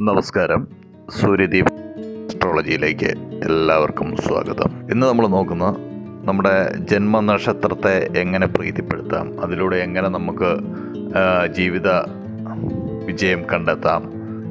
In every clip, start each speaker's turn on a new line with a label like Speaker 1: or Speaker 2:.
Speaker 1: നമസ്കാരം. സൂര്യദീപ് അസ്ട്രോളജിയിലേക്ക് എല്ലാവർക്കും സ്വാഗതം. ഇന്ന് നമ്മൾ നോക്കുന്ന നമ്മുടെ ജന്മ നക്ഷത്രത്തെ എങ്ങനെ പ്രീതിപ്പെടുത്താം അതിലൂടെ എങ്ങനെ നമുക്ക് ജീവിത വിജയം കണ്ടെത്താം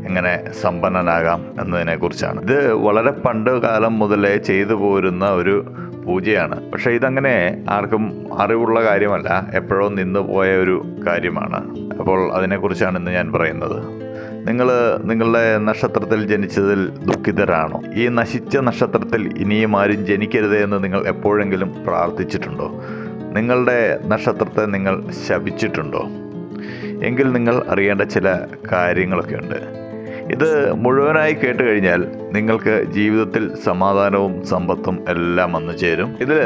Speaker 1: എങ്ങനെ സമ്പന്നനാകാം എന്നതിനെക്കുറിച്ചാണ്. ഇത് വളരെ പണ്ട് കാലം മുതലേ ചെയ്തു പോരുന്ന ഒരു പൂജയാണ്. പക്ഷേ ഇതങ്ങനെ ആർക്കും അറിവുള്ള കാര്യമല്ല. എപ്പോഴോ നിന്നു പോയ ഒരു കാര്യമാണ്. അപ്പോൾ അതിനെക്കുറിച്ചാണ് ഇന്ന് ഞാൻ പറയുന്നത്. നിങ്ങൾ നിങ്ങളുടെ നക്ഷത്രത്തിൽ ജനിച്ചതിൽ ദുഃഖിതരാണോ? ഈ നശിച്ച നക്ഷത്രത്തിൽ ഇനിയും ആരും ജനിക്കരുത് എന്ന് നിങ്ങൾ എപ്പോഴെങ്കിലും പ്രാർത്ഥിച്ചിട്ടുണ്ടോ? നിങ്ങളുടെ നക്ഷത്രത്തെ നിങ്ങൾ ശപിച്ചിട്ടുണ്ടോ? എങ്കിൽ നിങ്ങൾ അറിയേണ്ട ചില കാര്യങ്ങളൊക്കെ ഉണ്ട്. ഇത് മുഴുവനായി കേട്ട് കഴിഞ്ഞാൽ നിങ്ങൾക്ക് ജീവിതത്തിൽ സമാധാനവും സമ്പത്തും എല്ലാം വന്നു ചേരും. ഇതിൽ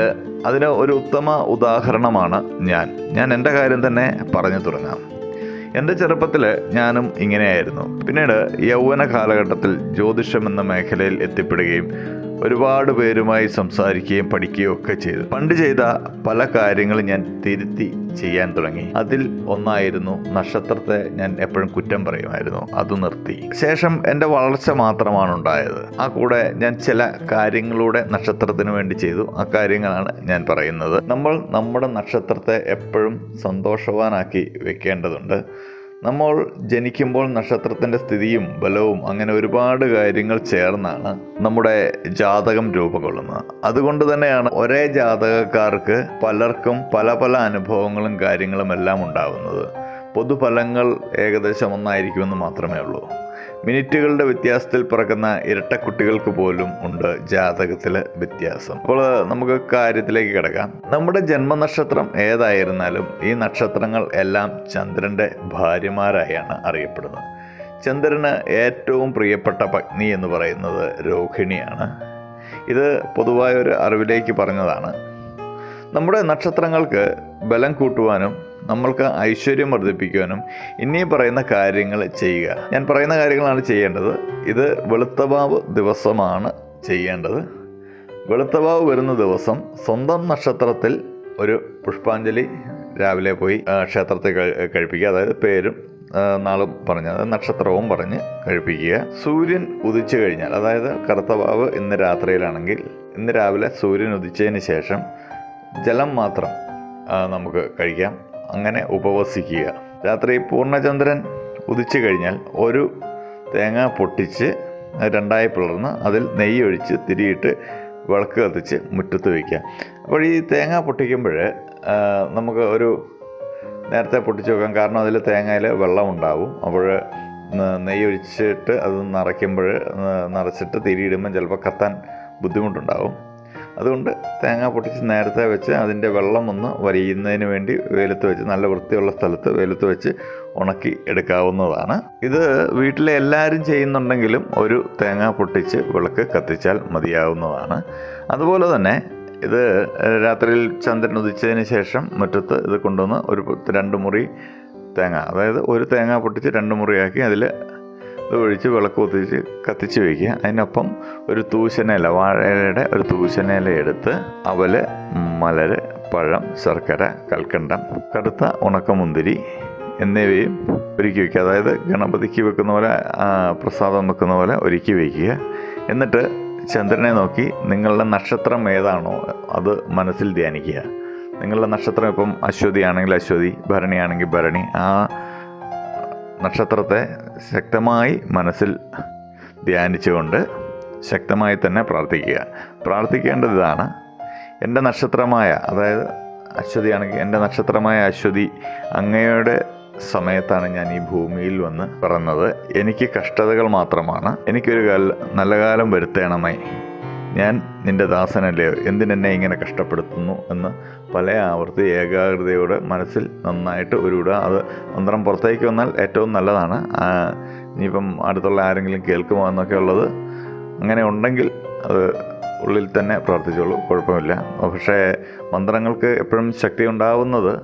Speaker 1: അതിന് ഒരു ഉത്തമ ഉദാഹരണമാണ് ഞാൻ. ഞാൻ എന്റെ കാര്യം തന്നെ പറഞ്ഞു തുടങ്ങാം. എന്റെ ചെറുപ്പത്തിൽ ഞാനും ഇങ്ങനെയായിരുന്നു. പിന്നീട് യൗവന കാലഘട്ടത്തിൽ ജ്യോതിഷം എന്ന മേഖലയിൽ എത്തിപ്പെടുകയും ഒരുപാട് പേരുമായി സംസാരിക്കുകയും പഠിക്കുകയും ഒക്കെ ചെയ്തു. പണ്ട് ചെയ്ത പല കാര്യങ്ങളും ഞാൻ തിരുത്തി ചെയ്യാൻ തുടങ്ങി. അതിൽ ഒന്നായിരുന്നു നക്ഷത്രത്തെ ഞാൻ എപ്പോഴും കുറ്റം പറയുമായിരുന്നു. അത് നിർത്തി. ശേഷം എന്റെ വളർച്ച മാത്രമാണ് ഉണ്ടായത്. ആ കൂടെ ഞാൻ ചില കാര്യങ്ങളുടെ നക്ഷത്രത്തിന് വേണ്ടി ചെയ്തു. ആ കാര്യങ്ങളാണ് ഞാൻ പറയുന്നത്. നമ്മൾ നമ്മുടെ നക്ഷത്രത്തെ എപ്പോഴും സന്തോഷവാനാക്കി വെക്കേണ്ടതുണ്ട്. നമ്മൾ ജനിക്കുമ്പോൾ നക്ഷത്രത്തിന്റെ സ്ഥിതിയും ബലവും അങ്ങനെ ഒരുപാട് കാര്യങ്ങൾ ചേർന്നാണ് നമ്മുടെ ജാതകം രൂപം കൊള്ളുന്നത് അതുകൊണ്ട് തന്നെയാണ് ഒരേ ജാതകക്കാർക്ക് പലർക്കും പല പല അനുഭവങ്ങളും കാര്യങ്ങളും എല്ലാം ഉണ്ടാകുന്നത് പൊതുഫലങ്ങൾ ഏകദേശം ഒന്നായിരിക്കുമെന്ന് മാത്രമേ ഉള്ളൂ. മിനിറ്റുകളുടെ വ്യത്യാസത്തിൽ പിറക്കുന്ന ഇരട്ടക്കുട്ടികൾക്ക് പോലും ഉണ്ട് ജാതകത്തിൽ വ്യത്യാസം. അപ്പോൾ നമുക്ക് കാര്യത്തിലേക്ക് കിടക്കാം. നമ്മുടെ ജന്മനക്ഷത്രം ഏതായിരുന്നാലും ഈ നക്ഷത്രങ്ങൾ എല്ലാം ചന്ദ്രന്റെ ഭാര്യമാരായാണ് അറിയപ്പെടുന്നത്. ചന്ദ്രന് ഏറ്റവും പ്രിയപ്പെട്ട പത്നി എന്ന് പറയുന്നത് രോഹിണിയാണ്. ഇത് പൊതുവായ ഒരു അറിവിലേക്ക് പറഞ്ഞതാണ്. നമ്മുടെ നക്ഷത്രങ്ങൾക്ക് ബലം കൂട്ടുവാനും നമ്മൾക്ക് ഐശ്വര്യം വർദ്ധിപ്പിക്കുവാനും ഇനിയും പറയുന്ന കാര്യങ്ങൾ ചെയ്യുക. ഞാൻ പറയുന്ന കാര്യങ്ങളാണ് ചെയ്യേണ്ടത്. ഇത് വെളുത്തവാവ് ദിവസമാണ് ചെയ്യേണ്ടത്. വെളുത്തവാവ് വരുന്ന ദിവസം സ്വന്തം നക്ഷത്രത്തിൽ ഒരു പുഷ്പാഞ്ജലി രാവിലെ പോയി ക്ഷേത്രത്തിൽ കഴി- കഴിപ്പിക്കുക. അതായത് പേരും നാളും പറഞ്ഞ് അതായത് നക്ഷത്രവും പറഞ്ഞ് കഴിപ്പിക്കുക. സൂര്യൻ ഉദിച്ചു കഴിഞ്ഞാൽ അതായത് കറുത്തവാവ് ഇന്ന് രാത്രിയിലാണെങ്കിൽ ഇന്ന് രാവിലെ സൂര്യൻ ഉദിച്ചതിന് ശേഷം ജലം മാത്രം നമുക്ക് കഴിക്കാം. അങ്ങനെ ഉപവസിക്കുക. രാത്രി പൂർണചന്ദ്രൻ ഉദിച്ചു കഴിഞ്ഞാൽ ഒരു തേങ്ങ പൊട്ടിച്ച് രണ്ടായി പിളർന്ന് അതിൽ നെയ്യൊഴിച്ച് തിരിയിട്ട് വിളക്ക് കത്തിച്ച് മുറ്റത്ത് വയ്ക്കുക. അപ്പോൾ ഈ തേങ്ങ പൊട്ടിക്കുമ്പോൾ നമുക്ക് ഒരു നേരത്തെ പൊട്ടിച്ച് വെക്കാം. കാരണം അതിൽ തേങ്ങയിൽ വെള്ളം ഉണ്ടാവും. അപ്പോൾ നെയ്യ് ഒഴിച്ചിട്ട് അത് നിറയ്ക്കുമ്പോൾ നിറച്ചിട്ട് തിരിയിടുമ്പോൾ ചിലപ്പോൾ കത്താൻ ബുദ്ധിമുട്ടുണ്ടാവും. അതുകൊണ്ട് തേങ്ങ പൊട്ടിച്ച് നേരത്തെ വെച്ച് അതിന്റെ വെള്ളം ഒന്ന് വരിയുന്നതിന് വേണ്ടി വെയിലത്ത് വെച്ച് നല്ല വൃത്തിയുള്ള സ്ഥലത്ത് വെയിലത്ത് വെച്ച് ഉണക്കി എടുക്കാവുന്നതാണ്. ഇത് വീട്ടിലെ എല്ലാവരും ചെയ്യുന്നുണ്ടെങ്കിലും ഒരു തേങ്ങ പൊട്ടിച്ച് വിളക്ക് കത്തിച്ചാൽ മതിയാവുന്നതാണ്. അതുപോലെ തന്നെ ഇത് രാത്രിയിൽ ചന്ദ്രൻ ഉദിച്ചതിന് ശേഷം മുറ്റത്ത് ഇത് കൊണ്ടുവന്ന് ഒരു രണ്ട് മുറി തേങ്ങ അതായത് ഒരു തേങ്ങ പൊട്ടിച്ച് രണ്ട് മുറിയാക്കി അതിൽ ഇത് ഒഴിച്ച് വിളക്ക് കുത്തിച്ച് കത്തിച്ച് വയ്ക്കുക. അതിനൊപ്പം ഒരു തൂശനില വാഴയിലയുടെ ഒരു തൂശനില എടുത്ത് അവൽ മലര് പഴം ശർക്കര കൽക്കണ്ടം കടുത്ത ഉണക്കമുന്തിരി എന്നിവയും ഒരുക്കി വയ്ക്കുക. അതായത് ഗണപതിക്ക് വെക്കുന്ന പോലെ പ്രസാദം വെക്കുന്ന പോലെ ഒരുക്കി വയ്ക്കുക. എന്നിട്ട് ചന്ദ്രനെ നോക്കി നിങ്ങളുടെ നക്ഷത്രം ഏതാണോ അത് മനസ്സിൽ ധ്യാനിക്കുക. നിങ്ങളുടെ നക്ഷത്രം ഇപ്പം അശ്വതി ആണെങ്കിൽ അശ്വതി ഭരണി ആണെങ്കിൽ ഭരണി. ആ നക്ഷത്രത്തെ ശക്തമായി മനസ്സിൽ ധ്യാനിച്ചുകൊണ്ട് ശക്തമായി തന്നെ പ്രാർത്ഥിക്കുക. പ്രാർത്ഥിക്കേണ്ടത് ഇതാണ്. എന്റെ നക്ഷത്രമായ അതായത് അശ്വതിയാണെങ്കിൽ എന്റെ നക്ഷത്രമായ അശ്വതി അങ്ങയുടെ സമയത്താണ് ഞാൻ ഈ ഭൂമിയിൽ വന്ന് പറഞ്ഞത് എനിക്ക് കഷ്ടതകൾ മാത്രമാണ്. എനിക്കൊരു കാല നല്ല കാലം വരുത്തേണമേ. ഞാൻ നിന്റെ ദാസനല്ലേ? എന്തിനെന്നെ ഇങ്ങനെ കഷ്ടപ്പെടുത്തുന്നു? എന്ന് പല ആവർത്തി ഏകാഗ്രതയോടെ മനസ്സിൽ നന്നായിട്ട് ഉരുവിടുക. അത് മന്ത്രം പുറത്തേക്ക് വന്നാൽ ഏറ്റവും നല്ലതാണ്. ഇനിയിപ്പം അടുത്തുള്ള ആരെങ്കിലും കേൾക്കുമോ എന്നൊക്കെ ഉള്ളത് അങ്ങനെ ഉണ്ടെങ്കിൽ അത് ഉള്ളിൽ തന്നെ പ്രാർത്ഥിച്ചോളൂ. കുഴപ്പമില്ല. പക്ഷേ മന്ത്രങ്ങൾക്ക് എപ്പോഴും ശക്തി ഉണ്ടാവുന്നത്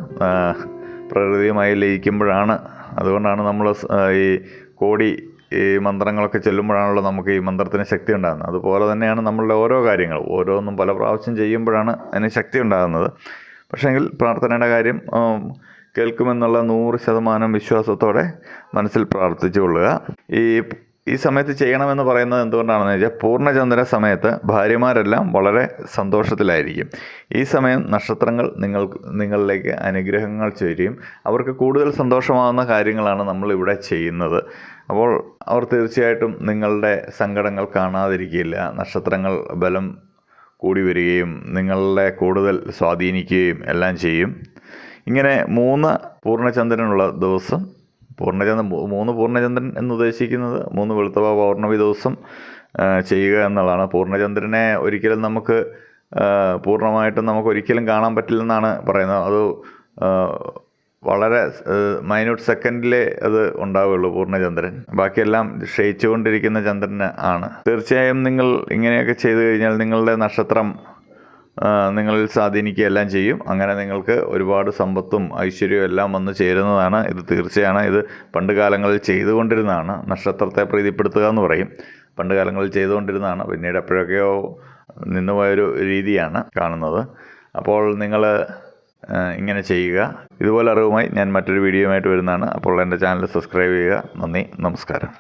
Speaker 1: പ്രകൃതിയുമായി ലയിക്കുമ്പോഴാണ്. അതുകൊണ്ടാണ് നമ്മൾ ഈ കോടി ഈ മന്ത്രങ്ങളൊക്കെ ചെല്ലുമ്പോഴാണല്ലോ നമുക്ക് ഈ മന്ത്രത്തിന് ശക്തി ഉണ്ടാകുന്നത്. അതുപോലെ തന്നെയാണ് നമ്മളുടെ ഓരോ കാര്യങ്ങളും ഓരോന്നും പല പ്രാവശ്യം ചെയ്യുമ്പോഴാണ് അതിന് ശക്തി ഉണ്ടാകുന്നത്. പക്ഷേങ്കിൽ പ്രാർത്ഥനയുടെ കാര്യം കേൾക്കുമെന്നുള്ള നൂറ് ശതമാനം വിശ്വാസത്തോടെ മനസ്സിൽ പ്രാർത്ഥിച്ചു കൊള്ളുക. ഈ ഈ സമയത്ത് ചെയ്യണമെന്ന് പറയുന്നത് എന്തുകൊണ്ടാണെന്ന് വെച്ചാൽ പൂർണചന്ദ്ര സമയത്ത് ഭാര്യമാരെല്ലാം വളരെ സന്തോഷത്തിലായിരിക്കും. ഈ സമയം നക്ഷത്രങ്ങൾ നിങ്ങൾ നിങ്ങളിലേക്ക് അനുഗ്രഹങ്ങൾ ചൊരിയും അവർക്ക് കൂടുതൽ സന്തോഷമാകുന്ന കാര്യങ്ങളാണ് നമ്മളിവിടെ ചെയ്യുന്നത്. അപ്പോൾ അവർ തീർച്ചയായിട്ടും നിങ്ങളുടെ സങ്കടങ്ങൾ കാണാതിരിക്കില്ല. നക്ഷത്രങ്ങൾ ബലം കൂടി വരികയും നിങ്ങളെ കൂടുതൽ സ്വാധീനിക്കുകയും എല്ലാം ചെയ്യും. ഇങ്ങനെ മൂന്ന് പൂർണചന്ദ്രനുള്ള ദിവസം പൂർണചന്ദ്രൻ മൂന്ന് പൂർണചന്ദ്രൻ എന്നുദ്ദേശിക്കുന്നത് മൂന്ന് വെളുത്തവ പൗർണമി ദിവസം ചെയ്യുക എന്നുള്ളതാണ്. പൂർണചന്ദ്രനെ ഒരിക്കലും നമുക്ക് പൂർണമായിട്ടും നമുക്ക് ഒരിക്കലും കാണാൻ പറ്റില്ലെന്നാണ് പറയുന്നത്. അത് വളരെ മൈന്യൂട്ട് സെക്കൻഡിലേ അത് ഉണ്ടാവുകയുള്ളൂ പൂർണചന്ദ്രൻ. ബാക്കിയെല്ലാം ക്ഷയിച്ചുകൊണ്ടിരിക്കുന്ന ചന്ദ്രന് ആണ്. തീർച്ചയായും നിങ്ങൾ ഇങ്ങനെയൊക്കെ ചെയ്തു കഴിഞ്ഞാൽ നിങ്ങളുടെ നക്ഷത്രം നിങ്ങളിൽ സ്വാധീനിക്കുകയെല്ലാം ചെയ്യും. അങ്ങനെ നിങ്ങൾക്ക് ഒരുപാട് സമ്പത്തും ഐശ്വര്യവും എല്ലാം വന്ന് ചേരുന്നതാണ്. ഇത് തീർച്ചയാണ്. ഇത് പണ്ട് കാലങ്ങളിൽ ചെയ്തുകൊണ്ടിരുന്നതാണ്. നക്ഷത്രത്തെ പ്രീതിപ്പെടുത്തുക എന്ന് പറയും. പണ്ട് കാലങ്ങളിൽ ചെയ്തുകൊണ്ടിരുന്നതാണ്. പിന്നീട് എപ്പോഴൊക്കെയോ നിന്നുപോയൊരു രീതിയാണ് കാണുന്നത്. അപ്പോൾ നിങ്ങൾ ഇങ്ങനെ ചെയ്യുക. ഇതുപോലെ അറിവുമായി ഞാൻ മറ്റൊരു വീഡിയോയുമായിട്ട് വരുന്നതാണ്. അപ്പോൾ എന്റെ ചാനൽ സബ്സ്ക്രൈബ് ചെയ്യുക. നന്ദി. നമസ്കാരം.